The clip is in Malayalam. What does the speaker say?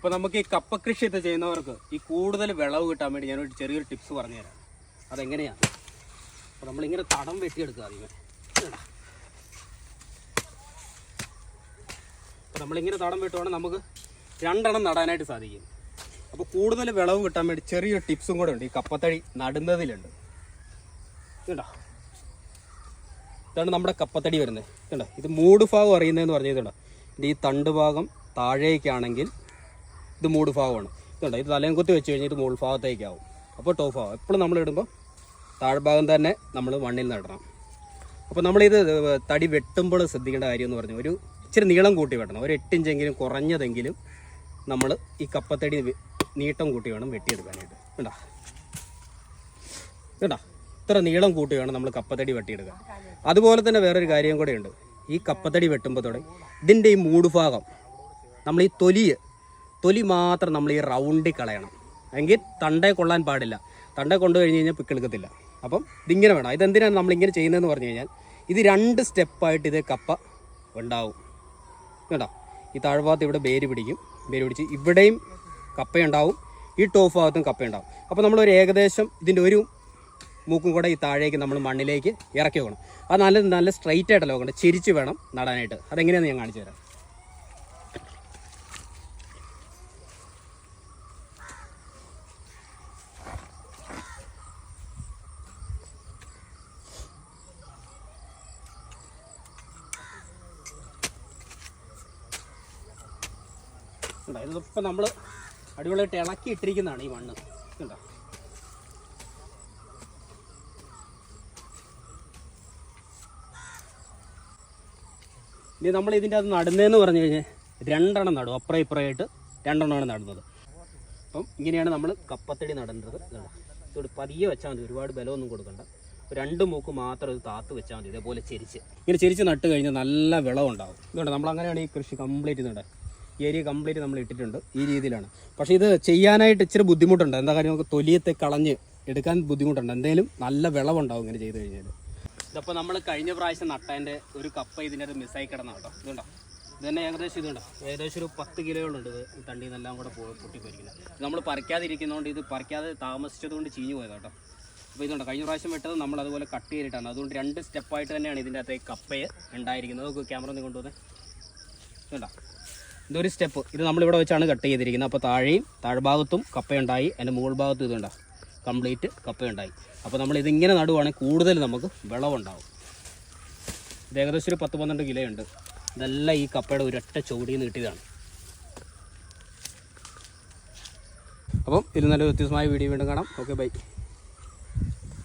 അപ്പോൾ നമുക്ക് ഈ കപ്പ കൃഷി ഇത് ചെയ്യുന്നവർക്ക് ഈ കൂടുതൽ വിളവ് കിട്ടാൻ വേണ്ടി ഞാനൊരു ചെറിയൊരു ടിപ്സ് പറഞ്ഞുതരാം. അതെങ്ങനെയാണ് അപ്പോൾ നമ്മളിങ്ങനെ തടം വെട്ടിയെടുക്കുക ആദ്യമേ. നമ്മളിങ്ങനെ തടം വെട്ടുവാണെങ്കിൽ നമുക്ക് രണ്ടെണ്ണം നടാനായിട്ട് സാധിക്കും. അപ്പോൾ കൂടുതൽ വിളവ് കിട്ടാൻ വേണ്ടി ചെറിയൊരു ടിപ്സും കൂടെ ഉണ്ട്. ഈ കപ്പത്തഴി നടുന്നതിലുണ്ട്. കേട്ടോ ഇതാണ് നമ്മുടെ കപ്പത്തടി വരുന്നത്. കേട്ടോ ഇത് മൂട് ഭാഗം അറിയുന്നതെന്ന് പറഞ്ഞത് ഇതുണ്ടോ ഇത് ഈ തണ്ട് ഭാഗം താഴേക്കാണെങ്കിൽ ഇത് മൂട് ഭാഗമാണ്. ഇതുണ്ട്. ഇത് തലയും കുത്തി വെച്ച് കഴിഞ്ഞാൽ ഇത് മുകൾ ഭാഗത്തേക്കാവും. അപ്പോൾ ടോപ്പ് ആവും എപ്പോഴും നമ്മൾ ഇടുമ്പോൾ താഴ്ഭാഗം തന്നെ നമ്മൾ മണ്ണിൽ നടണം അപ്പോൾ നമ്മളിത് തടി വെട്ടുമ്പോൾ ശ്രദ്ധിക്കേണ്ട കാര്യം എന്ന് പറഞ്ഞാൽ ഒരു ഇച്ചിരി നീളം കൂട്ടി വെട്ടണം. ഒരു എട്ടിഞ്ചെങ്കിലും കുറഞ്ഞതെങ്കിലും നമ്മൾ ഈ കപ്പത്തടി നീട്ടം കൂട്ടി വേണം വെട്ടിയെടുക്കാനായിട്ട്. വേണ്ട കണ്ടോ? ഇത്ര നീളം കൂട്ടി വേണം നമ്മൾ കപ്പത്തടി വെട്ടിയെടുക്കാൻ. അതുപോലെ തന്നെ വേറൊരു കാര്യം കൂടെ ഉണ്ട്. ഈ കപ്പത്തടി വെട്ടുമ്പോഴത്തോടെ ഇതിന്റെ ഈ മൂടുഭാഗം നമ്മൾ ഈ തൊലി തൊലി മാത്രം നമ്മൾ ഈ റൗണ്ടിൽ കളയണം. എങ്കിൽ തണ്ടേ കൊള്ളാൻ പാടില്ല. തണ്ടേ കൊണ്ടു കഴിഞ്ഞ് കഴിഞ്ഞാൽ പിക്കെടുക്കത്തില്ല അപ്പം ഇതിങ്ങനെ വേണം. ഇതെന്തിനാണ് നമ്മളിങ്ങനെ ചെയ്യുന്നതെന്ന് പറഞ്ഞു കഴിഞ്ഞാൽ ഇത് രണ്ട് സ്റ്റെപ്പായിട്ട് ഇത് കപ്പ ഉണ്ടാവും. കേട്ടോ ഈ താഴ്ഭാഗത്ത് ഇവിടെ വേര് പിടിക്കും. വേര് പിടിച്ച് ഇവിടെയും കപ്പയുണ്ടാവും. ഈ ടോഫ് ഭാഗത്തും കപ്പയുണ്ടാവും. അപ്പോൾ നമ്മളൊരു ഏകദേശം ഇതിന്റെ ഒരു മൂക്കും കൂടെ ഈ താഴേക്ക് നമ്മൾ മണ്ണിലേക്ക് ഇറക്കി വെക്കണം. അത് നല്ല നല്ല സ്ട്രൈറ്റ് ആയിട്ടല്ല വെക്കണം ചിരിച്ച് വേണം നടാനായിട്ട്. അതെങ്ങനെയാണെന്ന് ഞാൻ കാണിച്ചു തരാം. കണ്ടോ ഇതിപ്പോൾ നമ്മൾ അടിപൊളിയായിട്ട് ഇളക്കി ഇട്ടിരിക്കുന്നതാണ് ഈ മണ്ണ്. കണ്ടോ? ഇനി നമ്മൾ ഇതിന്റെ അത് നടുന്നതെന്ന് പറഞ്ഞു കഴിഞ്ഞാൽ രണ്ടെണ്ണം നടും. അപ്പുറം ഇപ്പുറമായിട്ട് രണ്ടെണ്ണമാണ് നടുന്നത്. അപ്പം ഇങ്ങനെയാണ് നമ്മൾ കപ്പത്തടി നടേണ്ടത്. ഇതോട് പതിയെ വെച്ചാൽ മതി. ഒരുപാട് ബലമൊന്നും കൊടുക്കണ്ട. ഒരു രണ്ട് മൂക്ക് മാത്രം ഇത് താത്ത് വെച്ചാൽ മതി. ഇതേപോലെ ചെരിച്ച്. ഇങ്ങനെ ചെരിച്ച് നട്ട് കഴിഞ്ഞാൽ നല്ല വിളവുണ്ടാവും. ഇതുകൊണ്ട് നമ്മൾ അങ്ങനെയാണ് ഈ കൃഷി കംപ്ലീറ്റ് ചെയ്യുന്നത്. ഏരിയ കംപ്ലീറ്റ് നമ്മൾ ഇട്ടിട്ടുണ്ട് ഈ രീതിയിലാണ്. പക്ഷേ ഇത് ചെയ്യാനായിട്ട് ഇച്ചിരി ബുദ്ധിമുട്ടുണ്ട്. എന്താ കാര്യം? നമുക്ക് തൊലിയത്തെ കളഞ്ഞ് എടുക്കാൻ ബുദ്ധിമുട്ടുണ്ട്. എന്തെങ്കിലും നല്ല വിളവുണ്ടാവും ഇങ്ങനെ ചെയ്ത് കഴിഞ്ഞാൽ ഇതപ്പോൾ നമ്മൾ കഴിഞ്ഞ പ്രാവശ്യം നട്ടതിന്റെ ഒരു കപ്പ ഇതിന്റെ അത് മിസ്സായി കിടന്ന കേട്ടോ. ഇതുണ്ടോ ഇത് തന്നെ ഏകദേശം ഇതുണ്ടോ ഏകദേശം ഒരു പത്ത് കിലോകളുണ്ട് ഇത് തണ്ടി നിന്നെല്ലാം കൂടെ പൊട്ടി പൊട്ടിപ്പോയിരിക്കുന്നത് നമ്മൾ പറിക്കാതിരിക്കുന്നതുകൊണ്ട് ഇത് പറിക്കാതെ താമസിച്ചതുകൊണ്ട് ചീഞ്ഞു പോയത് കേട്ടോ. അപ്പോൾ ഇതുണ്ട്? കഴിഞ്ഞ പ്രാവശ്യം വെട്ടത് നമ്മൾ അതുപോലെ കട്ട് ചെയ്തിട്ടാണ്. അതുകൊണ്ട് രണ്ട് സ്റ്റെപ്പായിട്ട് തന്നെയാണ് ഇതിന്റെ അകത്ത് കപ്പയെ ഉണ്ടായിരിക്കുന്നത്. ക്യാമറ ഒന്ന് കൊണ്ടുവന്നേ. ഇതുണ്ടോ? ഇതൊരു സ്റ്റെപ്പ്. ഇത് നമ്മളിവിടെ വെച്ചാണ് കട്ട് ചെയ്തിരിക്കുന്നത്. അപ്പോൾ താഴെയും താഴ്ഭാഗത്തും കപ്പയുണ്ടായി. അതിന്റെ മുകൾ ഭാഗത്തും ഇതുണ്ടാ? കംപ്ലീറ്റ് കപ്പയുണ്ടായി. അപ്പോൾ നമ്മൾ ഇതിങ്ങനെ നടുവാണെങ്കിൽ കൂടുതൽ നമുക്ക് വിളവുണ്ടാവും. ഇത് ഏകദേശം ഒരു പത്ത് പന്ത്രണ്ട് കിലോ ഉണ്ട്. ഇതെല്ലാം ഈ കപ്പയുടെ ഒരൊറ്റ ചുവടിയിൽ നിന്ന് കിട്ടിയതാണ്. അപ്പം ഇത് നല്ല വ്യത്യസ്തമായ വീഡിയോ വീണ്ടും കാണാം. Okay bye.